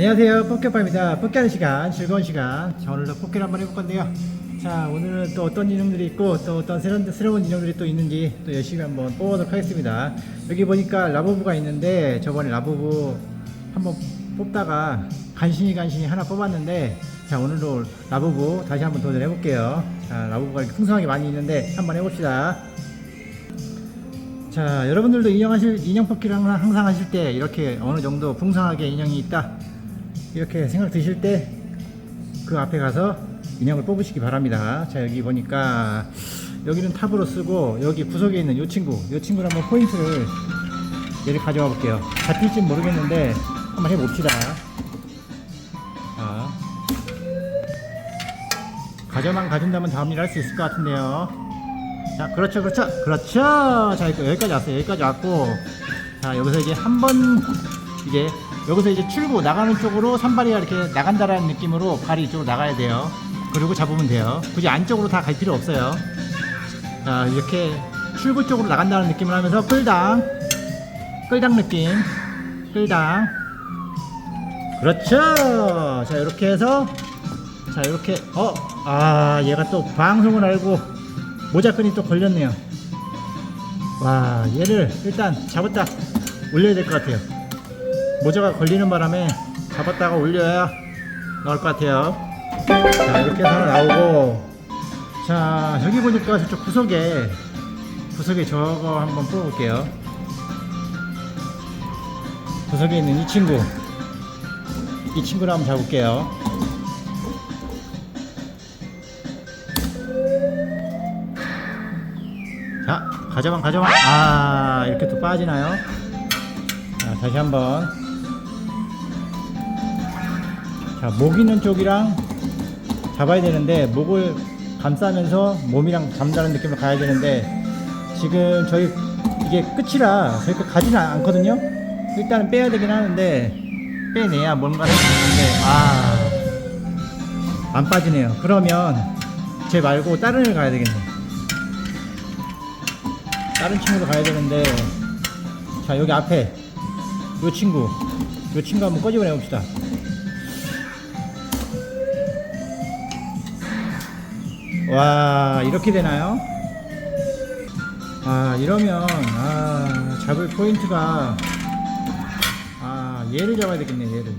안녕하세요. 포켓파입니다. 포켓하는 시간 즐거운 시간. 자 오늘도 포켓 한번 해볼 건데요. 자 오늘은 또 어떤 인형들이 있고 또 어떤 새로운, 새로운 인형들이 또 있는지 또 열심히 한번 뽑아보도록 하겠습니다. 여기 보니까 라부부가 있는데 저번에 라부부 한번 뽑다가 간신히 간신히 하나 뽑았는데 자 오늘도 라부부 다시 한번 도전해 볼게요. 자 라부부가 이렇게 풍성하게 많이 있는데 한번 해봅시다. 자 여러분들도 인형 하실 인형 뽑기를 항상 하실 때 이렇게 어느 정도 풍성하게 인형이 있다 이렇게 생각 드실 때 그 앞에 가서 인형을 뽑으시기 바랍니다 자 여기 보니까 여기는 탑으로 쓰고 여기 구석에 있는 이 친구 이 친구를 한번 포인트를 얘를 가져와 볼게요 잡힐지 모르겠는데 한번 해봅시다 자 가져만 가진다면 다음 일 할 수 있을 것 같은데요 자, 그렇죠, 그렇죠, 그렇죠. 자, 여기까지 왔어요. 여기까지 왔고, 자, 여기서 이제 한 번, 이제, 여기서 이제 출구, 나가는 쪽으로 산발이가 이렇게 나간다라는 느낌으로 발이 이쪽으로 나가야 돼요. 그리고 잡으면 돼요. 굳이 안쪽으로 다 갈 필요 없어요. 자, 이렇게 출구 쪽으로 나간다는 느낌을 하면서 끌당, 끌당 느낌, 끌당. 그렇죠. 자, 이렇게 해서, 자, 이렇게, 어, 아, 얘가 또 방송을 알고, 모자끈이 또 걸렸네요. 와, 얘를 일단 잡았다 올려야 될 것 같아요. 모자가 걸리는 바람에 잡았다가 올려야 나올 것 같아요. 자, 이렇게 해서 하나 나오고, 자, 여기 보니까 저쪽 구석에, 구석에 저거 한번 뽑아볼게요. 구석에 있는 이 친구, 이 친구를 한번 잡을게요. 자, 가져만 가져만. 아, 이렇게 또 빠지나요? 자, 다시 한번. 자, 목 있는 쪽이랑 잡아야 되는데 목을 감싸면서 몸이랑 잡는다는 느낌으로 가야 되는데 지금 저희 이게 끝이라 저희가 가지는 않거든요. 일단은 빼야 되긴 하는데 빼내야 뭔가 할 수 있는데 아, 안 빠지네요. 그러면 쟤 말고 다른 애 가야 되겠네. 다른 친구로 가야 되는데 자 여기 앞에 요 친구 요 친구 한번 꺼집어 내 봅시다 와 이렇게 되나요? 아 이러면 아 잡을 포인트가 아 얘를 잡아야 되겠네 얘를.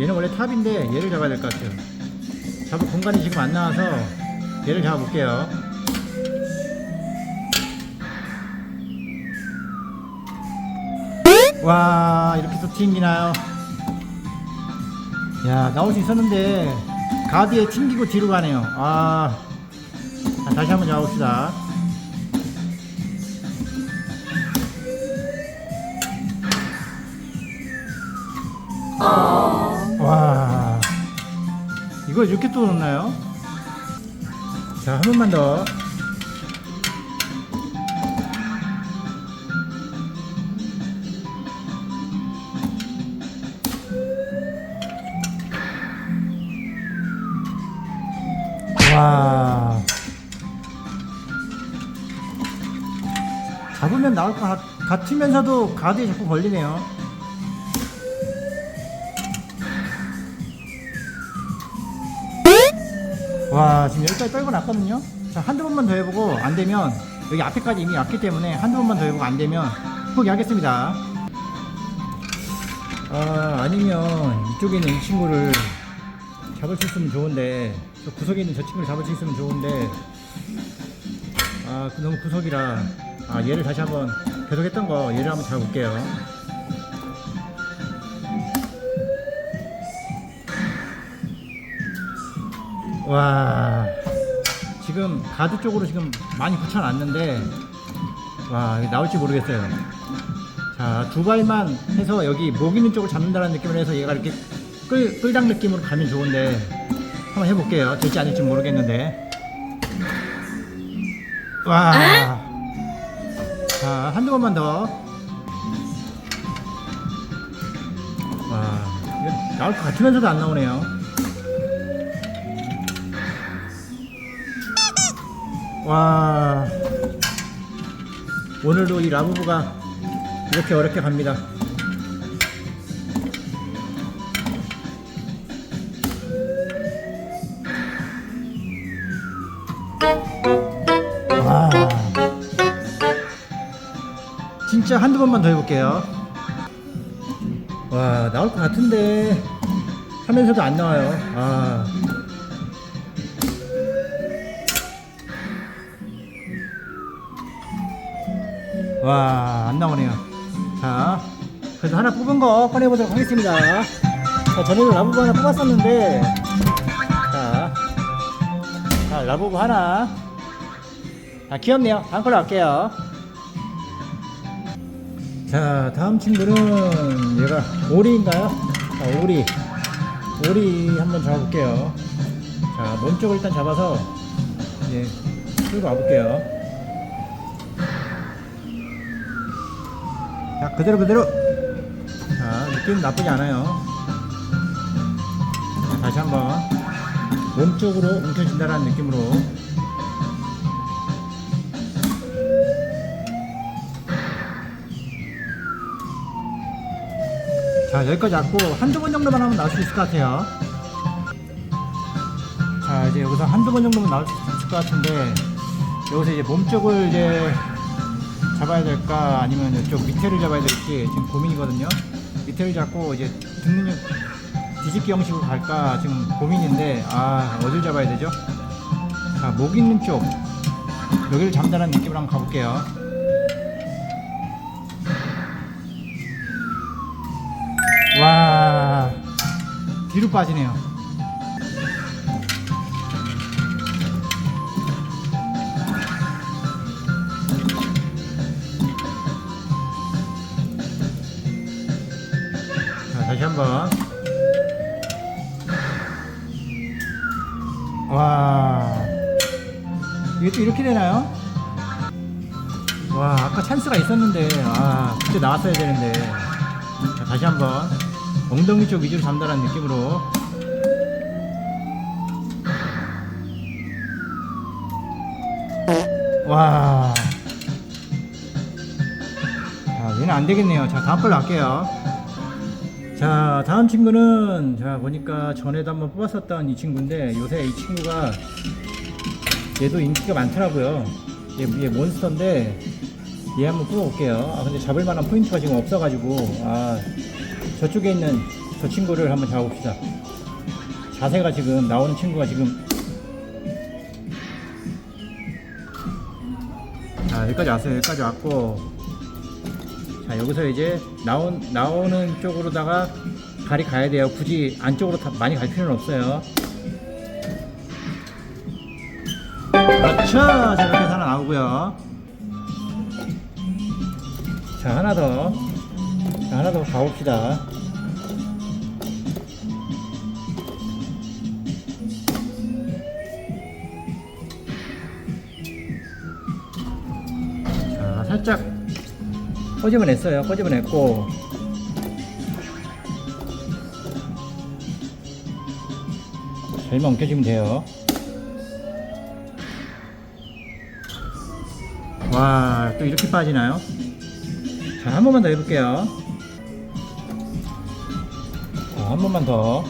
얘는 원래 탑인데 얘를 잡아야 될 것 같아요. 잡을 공간이 지금 안 나와서 얘를 잡아볼게요. 와 이렇게 또 튕기나요? 야 나올 수 있었는데 가드에 튕기고 뒤로 가네요. 아 자, 다시 한번 잡아봅시다. 와. 이걸 이렇게 또 넣나요? 자 한 번만 더. 와. 잡으면 나올 것 같, 같으면서도 가드에 자꾸 걸리네요. 와, 지금 여기까지 떨고 났거든요. 자, 한두 번만 더 해보고 안 되면 여기 앞에까지 이미 왔기 때문에 한두 번만 더 해보고 안 되면 포기하겠습니다. 아, 아니면 이쪽에 있는 이 친구를 잡을 수 있으면 좋은데 저 구석에 있는 저 친구를 잡을 수 있으면 좋은데 아그 너무 구석이라 아 얘를 다시 한번 계속 했던 거 얘를 한번 잡아볼게요 와 지금 가드 쪽으로 지금 많이 붙여놨는데 와 나올지 모르겠어요 자, 두 발만 해서 여기 목 있는 쪽을 잡는다는 느낌으로 해서 얘가 이렇게 끌, 끌당 느낌으로 가면 좋은데 한번 해볼게요. 될지 아닐지 모르겠는데. 와. 자, 한두 번만 더. 와, 이거 나올 것 같으면서도 안 나오네요. 와. 오늘도 이 라부부가 이렇게 어렵게 갑니다. 진짜 한두 번만 더 해볼게요. 와, 나올 것 같은데 하면서도 안 나와요. 아. 와, 안 나오네요. 자, 그래서 하나 뽑은 거 꺼내보도록 하겠습니다. 자, 전에도 라부부 하나 뽑았었는데, 자, 자 라부부 하나. 아, 귀엽네요. 다음 걸로 할게요. 자, 다음 친구는 얘가 오리인가요? 자, 오리. 오리 한번 잡아볼게요. 자, 몸 쪽을 일단 잡아서 이제 끌고 와볼게요. 자, 그대로 그대로. 자, 느낌 나쁘지 않아요. 자, 다시 한번 몸 쪽으로 움켜진다는 느낌으로. 자, 여기까지 왔고 한두 번 정도만 하면 나올 수 있을 것 같아요. 자, 이제 여기서 한두 번 정도만 나올 수 있을 것 같은데 여기서 이제 몸 쪽을 이제 잡아야 될까 아니면 이쪽 밑에를 잡아야 될지 지금 고민이거든요. 밑에를 잡고 이제 등능 뒤집기 형식으로 갈까 지금 고민인데 아 어딜 잡아야 되죠? 자, 목 있는 쪽 여기를 잡는다는 느낌으로 한번 가볼게요. 뒤로 빠지네요. 자 다시 한번 와 이게 또 이렇게 되나요? 와 아까 찬스가 있었는데 아 그때 나왔어야 되는데 자, 다시 한번 엉덩이 쪽 위주로 잡는다는 느낌으로 와 자, 얘는 안 되겠네요. 자, 다음 걸로 할게요. 자, 다음 친구는 자, 보니까 전에도 한번 뽑았었던 이 친구인데 요새 이 친구가 얘도 인기가 많더라고요. 얘, 얘 몬스터인데 얘 한번 뽑아볼게요. 아, 근데 잡을 만한 포인트가 지금 없어가지고 아, 저쪽에 있는 저 친구를 한번 잡아봅시다. 자세가 지금 나오는 친구가 지금 자 여기까지 왔어요. 여기까지 왔고 자 여기서 이제 나온 나오는 쪽으로다가 발이 가야 돼요. 굳이 안쪽으로 다, 많이 갈 필요는 없어요. 그렇죠. 자 이렇게 하나 나오고요. 자 하나 더. 자 하나 더 가봅시다. 자 살짝 꼬집어 냈어요. 꼬집어 냈고 절만 엉켜주면 돼요. 와, 또 이렇게 빠지나요? 자, 한 번만 더 해볼게요. 자, 한 번만 더.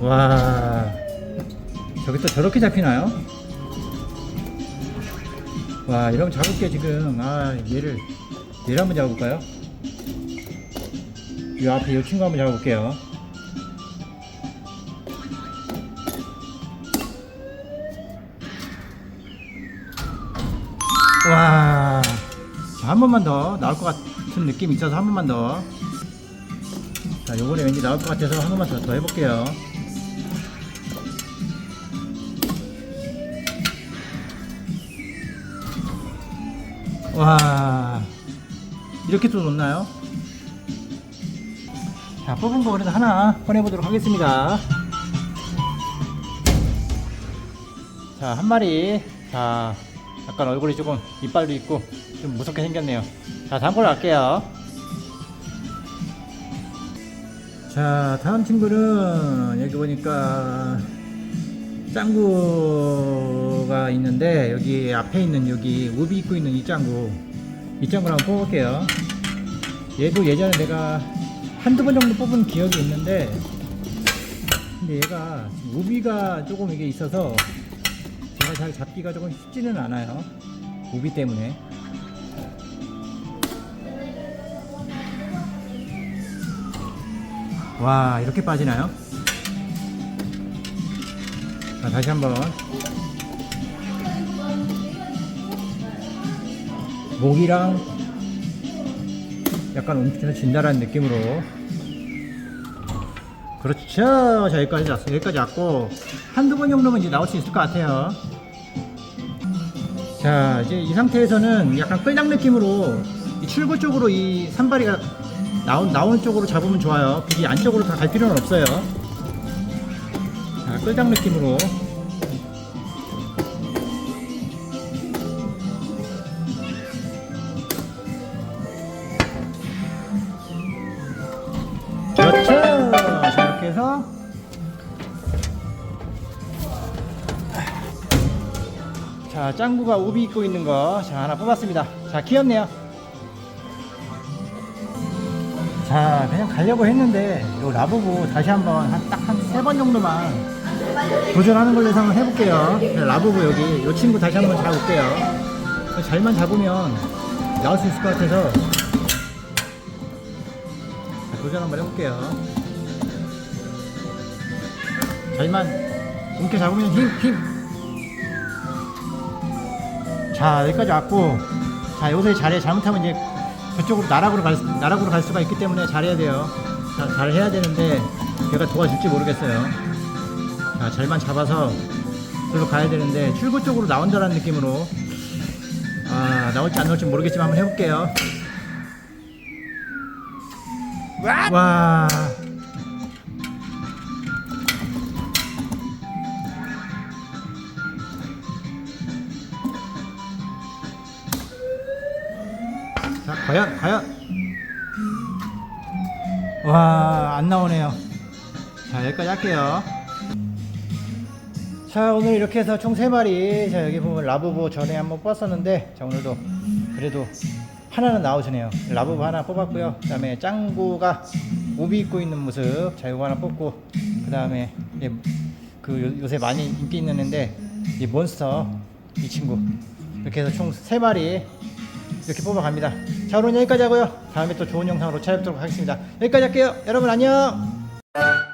와, 저기 또 저렇게 잡히나요? 와, 이러면 잡을게 지금. 아, 얘를, 얘를 한번 잡아볼까요? 이 앞에 이 친구 한번 잡아볼게요. 와, 자, 한 번만 더 나올 것 같은 느낌이 있어서 한 번만 더. 자, 요번에 왠지 나올 것 같아서 한 번만 더, 더 해볼게요. 와, 이렇게 또 놓나요? 자, 뽑은 거 그래도 하나 꺼내보도록 하겠습니다. 자, 한 마리. 자, 약간 얼굴이 조금 이빨도 있고 좀 무섭게 생겼네요. 자, 다음 걸로 할게요. 자, 다음 친구는 여기 보니까 짱구가 있는데 여기 앞에 있는 여기 우비 입고 있는 이 짱구 이 짱구를 한번 뽑을게요. 얘도 예전에 내가 한두 번 정도 뽑은 기억이 있는데 근데 얘가 우비가 조금 이게 있어서 제가 잘 잡기가 조금 쉽지는 않아요. 우비 때문에. 와 이렇게 빠지나요? 자 다시 한번 목이랑 약간 움츠려 진다라는 느낌으로 그렇죠 자 여기까지 왔어요 여기까지 왔고 한두 번 정도면 이제 나올 수 있을 것 같아요 자 이제 이 상태에서는 약간 끌당 느낌으로 이 출구 쪽으로 이 산발이가 나온, 나오는 쪽으로 잡으면 좋아요. 굳이 안쪽으로 다 갈 필요는 없어요. 자 끌당 느낌으로 자 짱구가 우비 입고 있는 거 자 하나 뽑았습니다. 자 귀엽네요. 자 그냥 가려고 했는데 요 라부부 다시 한번 딱한 세 번 정도만 도전하는 걸로 해서 한번 해볼게요. 네, 라부부 여기 요 친구 다시 한번 잡아볼게요. 잘만 잡으면 나올 수 있을 것 같아서 자, 도전 한번 해볼게요. 잘만 움켜 잡으면 힘 힘. 자 여기까지 왔고 자 여기서 자리에 잘못하면 이제 저쪽으로 나락으로 갈, 수- 나락으로 갈 수가 있기 때문에 잘해야 돼요. 자, 잘 해야 되는데 얘가 도와줄지 모르겠어요. 자 잘만 잡아서 저로 가야 되는데 출구 쪽으로 나온다는 느낌으로 아 나올지 안 나올지 모르겠지만 한번 해볼게요. 와 자, 과연, 과연. 와, 안 나오네요. 자, 여기까지 할게요. 자, 오늘 이렇게 해서 총 3마리. 자, 여기 보면 라부부 전에 한번 뽑았었는데, 자, 오늘도 그래도 하나는 나오시네요. 라부부 하나 뽑았고요. 그 다음에 짱구가 우비 입고 있는 모습. 자, 이거 하나 뽑고, 그 다음에 그 요- 요새 많이 인기 있는 애인데, 이 몬스터, 이 친구. 이렇게 해서 총 3마리 이렇게 뽑아갑니다. 자 오늘 여기까지 하고요. 다음에 또 좋은 영상으로 찾아뵙도록 하겠습니다. 여기까지 할게요. 여러분 안녕.